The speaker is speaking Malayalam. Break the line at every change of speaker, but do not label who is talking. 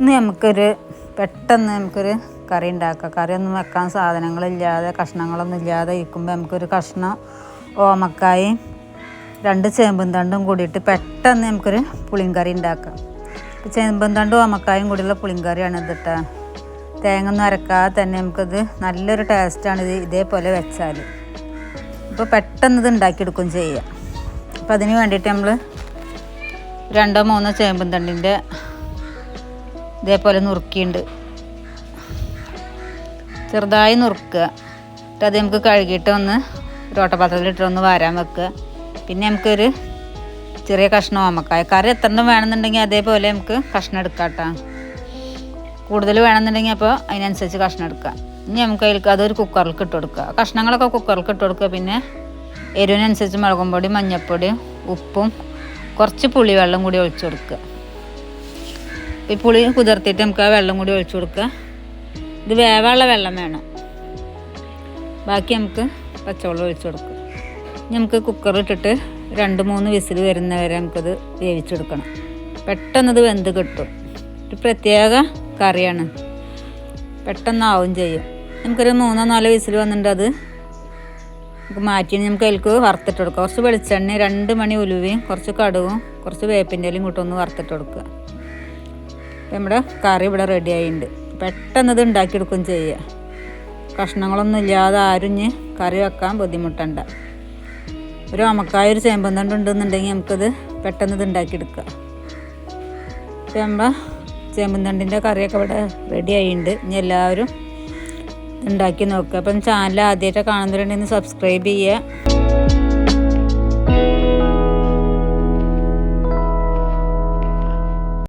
ഇന്ന് നമുക്കൊരു പെട്ടെന്ന് നമുക്കൊരു കറി ഉണ്ടാക്കാം. കറിയൊന്നും വെക്കാൻ സാധനങ്ങളില്ലാതെ കഷ്ണങ്ങളൊന്നും ഇല്ലാതെ ഇരിക്കുമ്പോൾ നമുക്കൊരു കഷ്ണം ഓമക്കായും രണ്ട് ചേമ്പും തണ്ടും കൂടിയിട്ട് പെട്ടെന്ന് നമുക്കൊരു പുളിങ്കറി ഉണ്ടാക്കാം. ഇപ്പോൾ ചേമ്പും തണ്ടും ഓമക്കായും കൂടിയുള്ള പുളിങ്കറിയാണ് ഇത് കേട്ടോ തേങ്ങ ഒന്നും അരക്കാതെ തന്നെ നമുക്കത് നല്ലൊരു ടേസ്റ്റാണ് ഇത് ഇതേപോലെ വെച്ചാൽ ഇപ്പോൾ പെട്ടെന്ന് ഇത് ഉണ്ടാക്കിയെടുക്കും ചെയ്യാം. അപ്പോൾ അതിന് വേണ്ടിയിട്ട് നമ്മൾ രണ്ടോ മൂന്നോ ചേമ്പും തണ്ടിന്റെ ഇതേപോലെ നുറുക്കിയുണ്ട്. ചെറുതായി നുറുക്കുക. എന്നിട്ട് അത് നമുക്ക് കഴുകിയിട്ട് ഒന്ന് ഒരു ഒന്ന് വാരാൻ വെക്കുക. പിന്നെ നമുക്കൊരു ചെറിയ കഷ്ണം ഓമക്കായ. കറി എത്ര എണ്ണം വേണമെന്നുണ്ടെങ്കിൽ അതേപോലെ നമുക്ക് കഷ്ണം എടുക്കാം കേട്ടോ. കൂടുതൽ വേണമെന്നുണ്ടെങ്കിൽ അപ്പോൾ അതിനനുസരിച്ച് കഷ്ണം എടുക്കാം. ഇനി നമുക്ക് അതിലേക്ക് അതൊരു കുക്കറിലേക്ക് ഇട്ട് കൊടുക്കുക. കഷ്ണങ്ങളൊക്കെ കുക്കറിലേക്ക് ഇട്ട് കൊടുക്കുക. പിന്നെ എരിവിനനുസരിച്ച് മുളകും പൊടി മഞ്ഞൾപ്പൊടിയും ഉപ്പും കുറച്ച് പുളിവെള്ളം കൂടി ഒഴിച്ചു കൊടുക്കുക. ഈ പുളി കുതിർത്തിട്ട് നമുക്ക് ആ വെള്ളം കൂടി ഒഴിച്ചു കൊടുക്കുക. ഇത് വേവാനുള്ള വെള്ളം വേണം. ബാക്കി നമുക്ക് പച്ചവെള്ളം ഒഴിച്ചു കൊടുക്കുക ഇനി നമുക്ക് കുക്കറിട്ടിട്ട് രണ്ട് മൂന്ന് വിസിൽ വരുന്ന വരെ നമുക്കത് വേവിച്ചെടുക്കണം പെട്ടെന്ന് ഇത് വെന്ത് കിട്ടും. ഒരു പ്രത്യേക കറിയാണ്. പെട്ടെന്നാവും ചെയ്യും. നമുക്കൊരു മൂന്നോ നാലോ വിസിൽ വന്നിട്ട് അത് നമുക്ക് മാറ്റി നമുക്ക് അതിലേക്ക് വറുത്തിട്ട് കൊടുക്കുക കുറച്ച് വെളിച്ചെണ്ണ രണ്ട് മണി ഉലുവയും കുറച്ച് കടുവും കുറച്ച് വേപ്പിന്റെ ഇലയും കൂട്ടൊന്ന് വറുത്തിട്ട് കൊടുക്കുക. നമ്മുടെ കറി ഇവിടെ റെഡി ആയിട്ടുണ്ട് പെട്ടെന്ന് ഇത് ഉണ്ടാക്കിയെടുക്കുകയും ചെയ്യുക കഷ്ണങ്ങളൊന്നും ഇല്ലാതെ ആരും ഇനി കറി വെക്കാൻ ബുദ്ധിമുട്ടണ്ട. ഒരു അമക്കായ ഒരു ചേമ്പൻ തണ്ട് ഉണ്ടെന്നുണ്ടെങ്കിൽ നമുക്കത് പെട്ടെന്ന് ഇത് ഉണ്ടാക്കിയെടുക്കുക ചേമ്പ നമ്മുടെ ചേമ്പൻ തണ്ടിന്റെ കറിയൊക്കെ ഇവിടെ റെഡി ആയിട്ടുണ്ട് ഇനി എല്ലാവരും ഉണ്ടാക്കി നോക്കുക. അപ്പം ചാനൽ ആദ്യമായിട്ട് കാണുന്നവരുണ്ടെങ്കിൽ സബ്സ്ക്രൈബ് ചെയ്യുക.